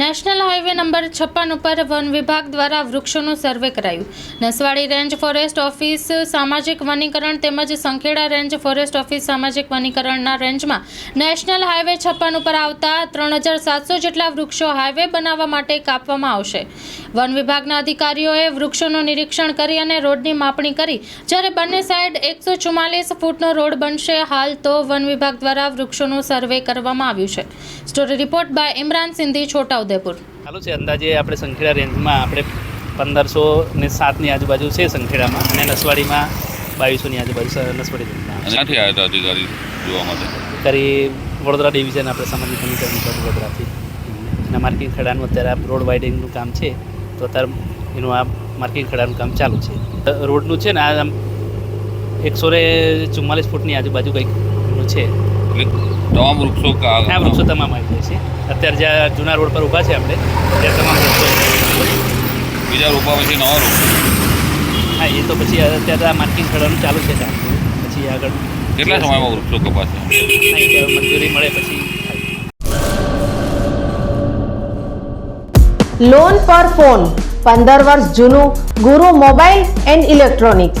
National highway number છપ્પન ઉપર one વિભાગ દ્વારા વૃક્ષોનું સર્વે કરાયું. નસવાડી રેન્જ ફોરેસ્ટ ઓફિસ સામાજિક વનીકરણ તેમજ સંખેડા રેન્જ ફોરેસ્ટ ઓફિસ સામાજિક વનીકરણના રેન્જમાં નેશનલ હાઈવે છપ્પન ઉપર આવતા ત્રણ હજાર સાતસો જેટલા વૃક્ષો હાઈવે બનાવવા માટે કાપવામાં આવશે. વન વિભાગના અધિકારીઓએ વૃક્ષોનું નિરીક્ષણ કરી અને રોડની માપણી કરી. જ્યારે બંને સાઈડ એકસો ચુમ્માલીસ ફૂટનો રોડ બનશે, હાલ તો વન વિભાગ દ્વારા વૃક્ષોનું સર્વે કરવામાં આવ્યું છે. Story report by Imran Sindhi Chhotaudepur ચાલુ છે અંદાજે આપણે સંખેડા રેન્જમાં આપણે પંદરસો ને સાતની આજુબાજુ છે સંખેડામાં અને નસવાડીમાં બાવીસોની આજુબાજુ નસવાડી ક્યાંથી આવ્યા હતા અધિકારી જોવા માટે? કરી વડોદરા ડિવિઝન આપણે સામાજિક વનીકરણ વિભાગ વડોદરાથી. અને માર્કિંગ ખડાનું અત્યારે આ રોડ વાઇડિંગનું કામ છે તો અત્યારે એનું આ માર્કિંગ ખડાનું કામ ચાલુ છે. રોડનું છે ને આ આમ એકસો ને ચુમ્માલીસ ફૂટની આજુબાજુ કંઈકનું છે. એટલે તમામ વૃક્ષો આ વૃક્ષો તમામ આવી જાય છે. અત્યારે જ્યાં જૂના રોડ પર ઊભા છે આપણે ત્યાં તમામ વૃક્ષો બીજા રોપા પછી નવા રોપ. હા એ તો પછી અત્યારે આ માર્કિંગ ખડાનું ચાલુ છે પછી આગળ કેટલા સમયમાં વૃક્ષો કપાશે? મંજૂરી મળે પછી લોન પર ફોન પંદર વર્ષ જૂનું ગુરુ મોબાઈલ એન્ડ ઇલેક્ટ્રોનિક્સ.